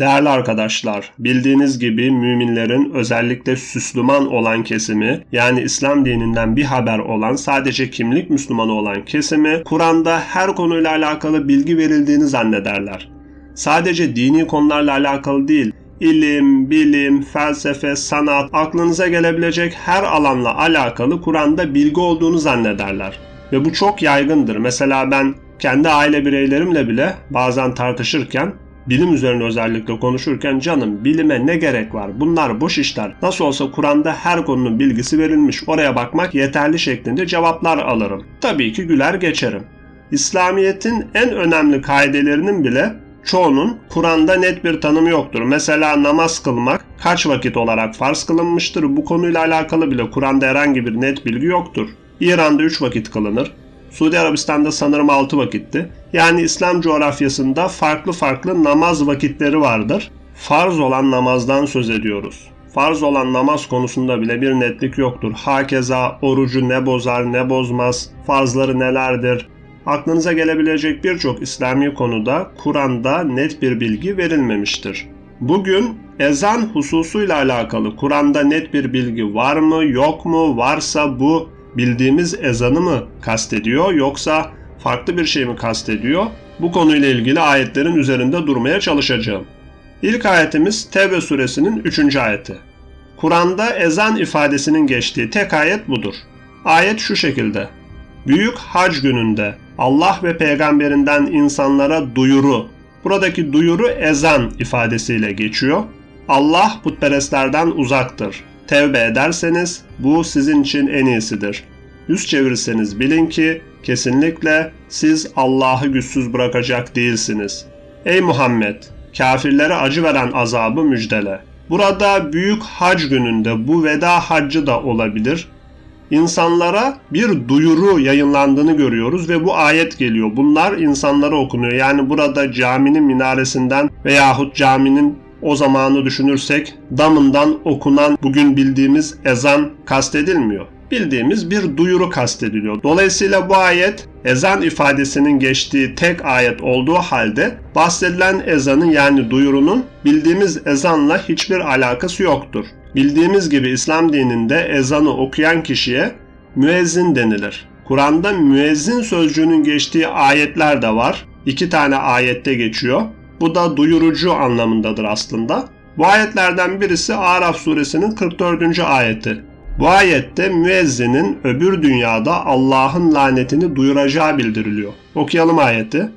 Değerli arkadaşlar, bildiğiniz gibi müminlerin özellikle Süslüman olan kesimi yani İslam dininden bir haber olan sadece kimlik Müslümanı olan kesimi Kur'an'da her konuyla alakalı bilgi verildiğini zannederler. Sadece dini konularla alakalı değil, ilim, bilim, felsefe, sanat, aklınıza gelebilecek her alanla alakalı Kur'an'da bilgi olduğunu zannederler. Ve bu çok yaygındır. Mesela ben kendi aile bireylerimle bile bazen tartışırken bilim üzerine özellikle konuşurken canım bilime ne gerek var? Bunlar boş işler. Nasıl olsa Kur'an'da her konunun bilgisi verilmiş. Oraya bakmak yeterli şeklinde cevaplar alırım. Tabii ki güler geçerim. İslamiyet'in en önemli kaidelerinin bile çoğunun Kur'an'da net bir tanımı yoktur. Mesela namaz kılmak kaç vakit olarak farz kılınmıştır? Bu konuyla alakalı bile Kur'an'da herhangi bir net bilgi yoktur. İran'da 3 vakit kılınır. Suudi Arabistan'da sanırım 6 vakitti. Yani İslam coğrafyasında farklı farklı namaz vakitleri vardır. Farz olan namazdan söz ediyoruz. Farz olan namaz konusunda bile bir netlik yoktur. Hakeza orucu ne bozar ne bozmaz, farzları nelerdir, aklınıza gelebilecek birçok İslami konuda Kur'an'da net bir bilgi verilmemiştir. Bugün ezan hususuyla alakalı Kur'an'da net bir bilgi var mı yok mu varsa bu bildiğimiz ezanı mı kastediyor yoksa farklı bir şey mi kastediyor? Bu konuyla ilgili ayetlerin üzerinde durmaya çalışacağım. İlk ayetimiz Tevbe suresinin 3. ayeti. Kur'an'da ezan ifadesinin geçtiği tek ayet budur. Ayet şu şekilde. Büyük hac gününde Allah ve peygamberinden insanlara duyuru. Buradaki duyuru ezan ifadesiyle geçiyor. Allah putperestlerden uzaktır. Tevbe ederseniz bu sizin için en iyisidir. Yüz çevirirseniz bilin ki kesinlikle siz Allah'ı güçsüz bırakacak değilsiniz. Ey Muhammed! Kafirlere acı veren azabı müjdele. Burada büyük hac gününde bu veda haccı da olabilir insanlara bir duyuru yayınlandığını görüyoruz ve bu ayet geliyor. Bunlar insanlara okunuyor. Yani burada caminin minaresinden veyahut caminin o zamanı düşünürsek damından okunan bugün bildiğimiz ezan kastedilmiyor. Bildiğimiz bir duyuru kastediliyor. Dolayısıyla bu ayet ezan ifadesinin geçtiği tek ayet olduğu halde bahsedilen ezanın yani duyurunun bildiğimiz ezanla hiçbir alakası yoktur. Bildiğimiz gibi İslam dininde ezanı okuyan kişiye müezzin denilir. Kur'an'da müezzin sözcüğünün geçtiği ayetler de var. İki tane ayette geçiyor. Bu da duyurucu anlamındadır aslında. Bu ayetlerden birisi Araf suresinin 44. ayeti. Bu ayette müezzinin öbür dünyada Allah'ın lanetini duyuracağı bildiriliyor. Okuyalım ayeti.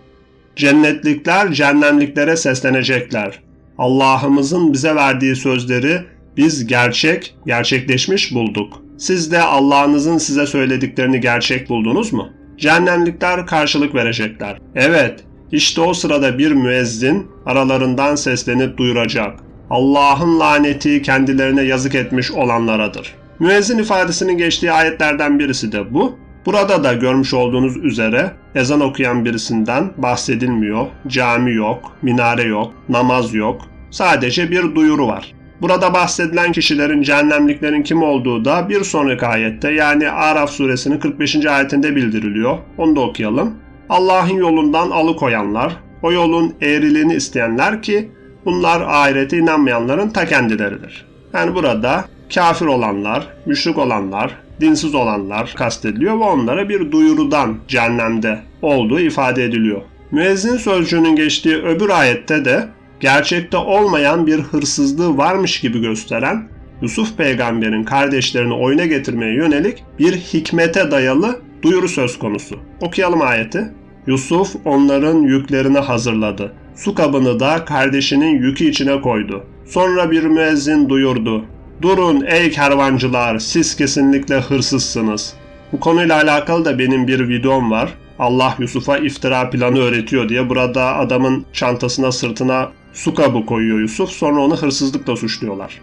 Cennetlikler cehennemliklere seslenecekler. Allah'ımızın bize verdiği sözleri biz gerçek, gerçekleşmiş bulduk. Siz de Allah'ınızın size söylediklerini gerçek buldunuz mu? Cehennemlikler karşılık verecekler. Evet, işte o sırada bir müezzin aralarından seslenip duyuracak. Allah'ın laneti kendilerine yazık etmiş olanlaradır. Müezzin ifadesinin geçtiği ayetlerden birisi de bu. Burada da görmüş olduğunuz üzere ezan okuyan birisinden bahsedilmiyor. Cami yok, minare yok, namaz yok. Sadece bir duyuru var. Burada bahsedilen kişilerin cehennemliklerin kim olduğu da bir sonraki ayette yani Araf suresinin 45. ayetinde bildiriliyor. Onu da okuyalım. Allah'ın yolundan alıkoyanlar, o yolun eğriliğini isteyenler ki bunlar ahirete inanmayanların ta kendileridir. Yani burada kafir olanlar, müşrik olanlar, dinsiz olanlar kastediliyor ve onlara bir duyurudan cehennemde olduğu ifade ediliyor. Müezzin sözcüğünün geçtiği öbür ayette de gerçekte olmayan bir hırsızlığı varmış gibi gösteren Yusuf peygamberin kardeşlerini oyuna getirmeye yönelik bir hikmete dayalı duyuru söz konusu. Okuyalım ayeti. Yusuf onların yüklerini hazırladı. Su kabını da kardeşinin yükü içine koydu. Sonra bir müezzin duyurdu. Durun ey kervancılar siz kesinlikle hırsızsınız. Bu konuyla alakalı da benim bir videom var. Allah Yusuf'a iftira planı öğretiyor diye burada adamın çantasına sırtına su kabı koyuyor Yusuf. Sonra onu hırsızlıkla suçluyorlar.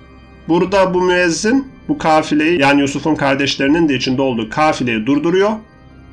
Burada bu müezzin bu kafileyi yani Yusuf'un kardeşlerinin de içinde olduğu kafileyi durduruyor.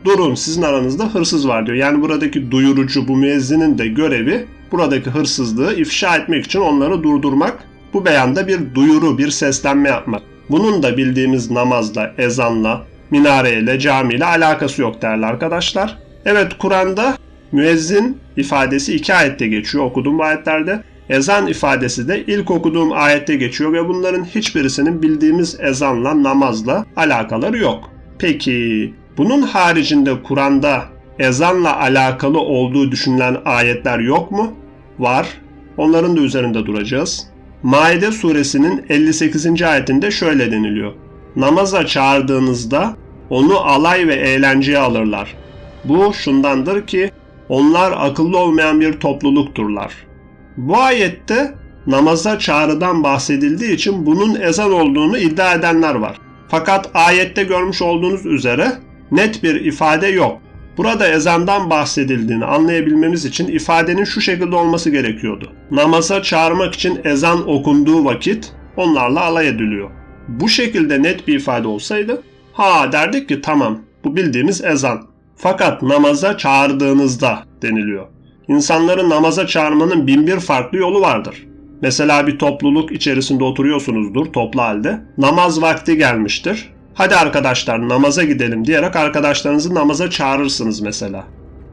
Durun sizin aranızda hırsız var diyor. Yani buradaki duyurucu bu müezzinin de görevi buradaki hırsızlığı ifşa etmek için onları durdurmak. Bu beyanda bir duyuru, bir seslenme yapmak. Bunun da bildiğimiz namazla, ezanla, minareyle, camiyle alakası yok değerli arkadaşlar. Evet Kur'an'da müezzin ifadesi iki ayette geçiyor okudum bu ayetlerde. Ezan ifadesi de ilk okuduğum ayette geçiyor ve bunların hiçbirisinin bildiğimiz ezanla, namazla alakaları yok. Peki bunun haricinde Kur'an'da ezanla alakalı olduğu düşünülen ayetler yok mu? Var. Onların da üzerinde duracağız. Maide suresinin 58. ayetinde şöyle deniliyor. Namaza çağırdığınızda onu alay ve eğlenceye alırlar. Bu şundandır ki onlar akıllı olmayan bir toplulukturlar. Bu ayette namaza çağrıdan bahsedildiği için bunun ezan olduğunu iddia edenler var. Fakat ayette görmüş olduğunuz üzere net bir ifade yok. Burada ezandan bahsedildiğini anlayabilmemiz için ifadenin şu şekilde olması gerekiyordu. Namaza çağırmak için ezan okunduğu vakit onlarla alay ediliyor. Bu şekilde net bir ifade olsaydı ha derdik ki tamam bu bildiğimiz ezan. Fakat namaza çağırdığınızda deniliyor. İnsanları namaza çağırmanın bin bir farklı yolu vardır. Mesela bir topluluk içerisinde oturuyorsunuzdur toplu halde. Namaz vakti gelmiştir. Hadi arkadaşlar namaza gidelim diyerek arkadaşlarınızı namaza çağırırsınız mesela.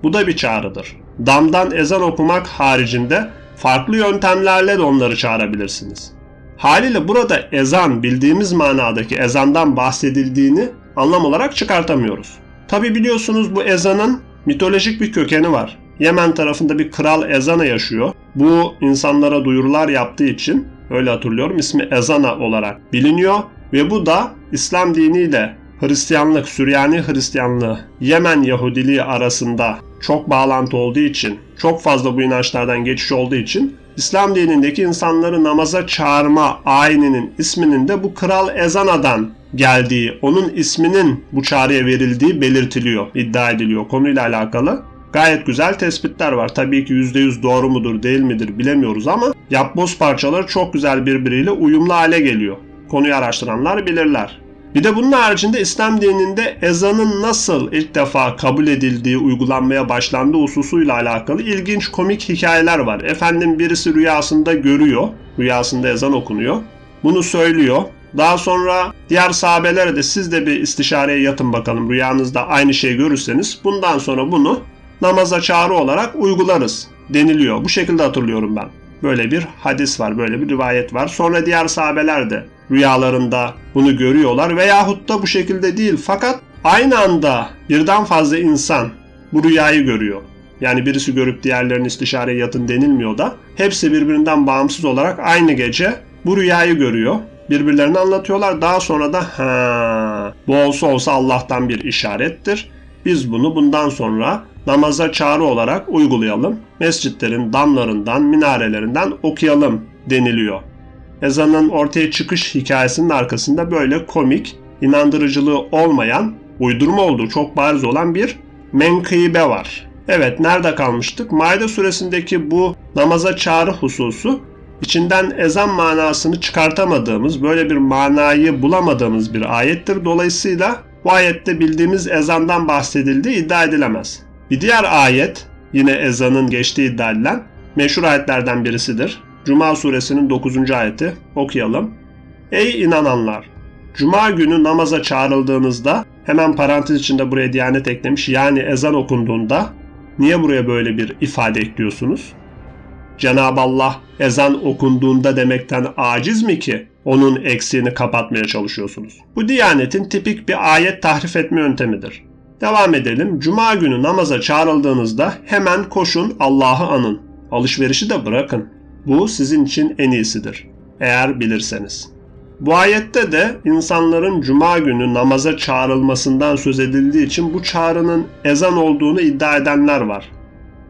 Bu da bir çağrıdır. Damdan ezan okumak haricinde farklı yöntemlerle de onları çağırabilirsiniz. Haliyle burada ezan bildiğimiz manadaki ezandan bahsedildiğini anlam olarak çıkartamıyoruz. Tabi biliyorsunuz bu ezanın mitolojik bir kökeni var. Yemen tarafında bir kral Ezana yaşıyor. Bu insanlara duyurular yaptığı için öyle hatırlıyorum ismi Ezana olarak biliniyor ve bu da İslam diniyle Hristiyanlık, Süryani Hristiyanlığı, Yemen Yahudiliği arasında çok bağlantı olduğu için, çok fazla bu inançlardan geçiş olduğu için İslam dinindeki insanları namaza çağırma ayininin isminin de bu Kral Ezana'dan geldiği, onun isminin bu çağrıya verildiği belirtiliyor, iddia ediliyor konuyla alakalı. Gayet güzel tespitler var. Tabii ki %100 doğru mudur değil midir bilemiyoruz ama yapboz parçaları çok güzel birbiriyle uyumlu hale geliyor. Konuyu araştıranlar bilirler. Bir de bunun haricinde İslam dininde ezanın nasıl ilk defa kabul edildiği, uygulanmaya başlandığı hususuyla alakalı ilginç komik hikayeler var. Efendim birisi rüyasında görüyor, rüyasında ezan okunuyor. Bunu söylüyor. Daha sonra diğer sahabelere de siz de bir istişareye yatın bakalım rüyanızda aynı şey görürseniz bundan sonra bunu namaza çağrı olarak uygularız deniliyor. Bu şekilde hatırlıyorum ben. Böyle bir hadis var, böyle bir rivayet var. Sonra diğer sahabeler de rüyalarında bunu görüyorlar veyahut da bu şekilde değil fakat aynı anda birden fazla insan bu rüyayı görüyor. Yani birisi görüp diğerlerinin istişareye yatın denilmiyor da hepsi birbirinden bağımsız olarak aynı gece bu rüyayı görüyor. Birbirlerini anlatıyorlar. Daha sonra da ha bu olsa olsa Allah'tan bir işarettir. Biz bunu bundan sonra namaza çağrı olarak uygulayalım. Mescitlerin damlarından, minarelerinden okuyalım deniliyor. Ezanın ortaya çıkış hikayesinin arkasında böyle komik, inandırıcılığı olmayan, uydurma olduğu çok bariz olan bir menkıbe var. Evet nerede kalmıştık? Maide suresindeki bu namaza çağrı hususu içinden ezan manasını çıkartamadığımız, böyle bir manayı bulamadığımız bir ayettir. Dolayısıyla bu ayette bildiğimiz ezandan bahsedildiği iddia edilemez. Bir diğer ayet yine ezanın geçtiği iddia edilen meşhur ayetlerden birisidir. Cuma suresinin 9. ayeti okuyalım. Ey inananlar! Cuma günü namaza çağrıldığınızda hemen parantez içinde buraya diyanet eklemiş yani ezan okunduğunda niye buraya böyle bir ifade ekliyorsunuz? Cenab-ı Allah ezan okunduğunda demekten aciz mi ki onun eksiğini kapatmaya çalışıyorsunuz? Bu diyanetin tipik bir ayet tahrif etme yöntemidir. Devam edelim. Cuma günü namaza çağrıldığınızda hemen koşun Allah'ı anın. Alışverişi de bırakın. Bu sizin için en iyisidir. Eğer bilirseniz. Bu ayette de insanların cuma günü namaza çağrılmasından söz edildiği için bu çağrının ezan olduğunu iddia edenler var.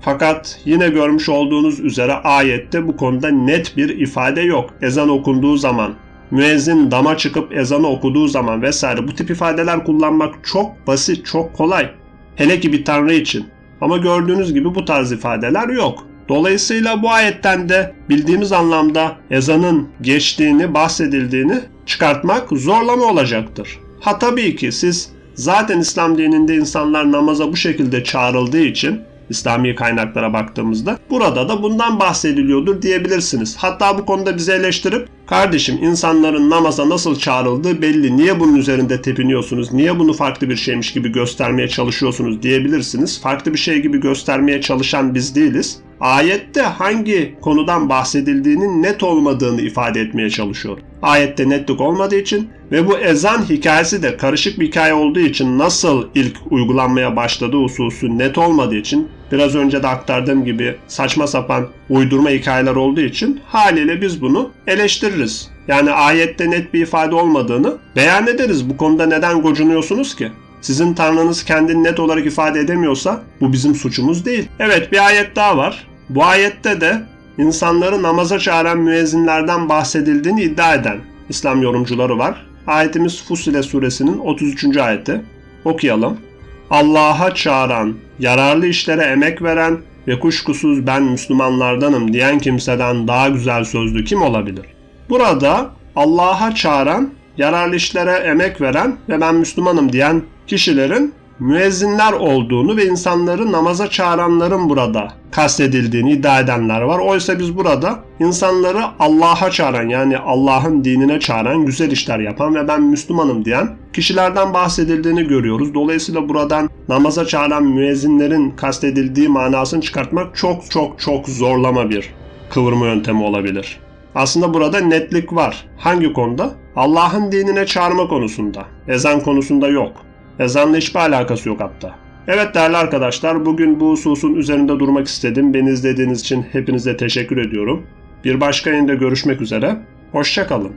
Fakat yine görmüş olduğunuz üzere ayette bu konuda net bir ifade yok. Ezan okunduğu zaman, müezzin dama çıkıp ezanı okuduğu zaman vesaire bu tip ifadeler kullanmak çok basit, çok kolay. Hele ki bir tanrı için. Ama gördüğünüz gibi bu tarz ifadeler yok. Dolayısıyla bu ayetten de bildiğimiz anlamda ezanın geçtiğini, bahsedildiğini çıkartmak zorlama olacaktır. Ha tabii ki siz zaten İslam dininde insanlar namaza bu şekilde çağrıldığı için İslami kaynaklara baktığımızda burada da bundan bahsediliyordur diyebilirsiniz. Hatta bu konuda bizi eleştirip Kardeşim insanların namaza nasıl çağrıldığı belli. Niye bunun üzerinde tepiniyorsunuz? Niye bunu farklı bir şeymiş gibi göstermeye çalışıyorsunuz diyebilirsiniz. Farklı bir şey gibi göstermeye çalışan biz değiliz. Ayette hangi konudan bahsedildiğinin net olmadığını ifade etmeye çalışıyor. Ayette netlik olmadığı için ve bu ezan hikayesi de karışık bir hikaye olduğu için nasıl ilk uygulanmaya başladığı hususu net olmadığı için biraz önce de aktardığım gibi saçma sapan uydurma hikayeler olduğu için haliyle biz bunu eleştiririz. Yani ayette net bir ifade olmadığını beyan ederiz. Bu konuda neden gocunuyorsunuz ki? Sizin tanrınız kendini net olarak ifade edemiyorsa bu bizim suçumuz değil. Evet bir ayet daha var. Bu ayette de insanları namaza çağıran müezzinlerden bahsedildiğini iddia eden İslam yorumcuları var. Ayetimiz Fusile suresinin 33. ayeti. Okuyalım. Allah'a çağıran, yararlı işlere emek veren ve kuşkusuz ben Müslümanlardanım diyen kimseden daha güzel sözlü kim olabilir? Burada Allah'a çağıran, yararlı işlere emek veren ve ben Müslümanım diyen kişilerin müezzinler olduğunu ve insanları namaza çağıranların burada kastedildiğini iddia edenler var. Oysa biz burada insanları Allah'a çağıran yani Allah'ın dinine çağıran, güzel işler yapan ve ben Müslümanım diyen kişilerden bahsedildiğini görüyoruz. Dolayısıyla buradan namaza çağıran müezzinlerin kastedildiği manasını çıkartmak çok çok çok zorlama bir kıvırma yöntemi olabilir. Aslında burada netlik var. Hangi konuda? Allah'ın dinine çağırma konusunda. Ezan konusunda yok. Ezanla hiçbir alakası yok hatta. Evet değerli arkadaşlar bugün bu hususun üzerinde durmak istedim. Beni izlediğiniz için hepinize teşekkür ediyorum. Bir başka yayında görüşmek üzere. Hoşçakalın.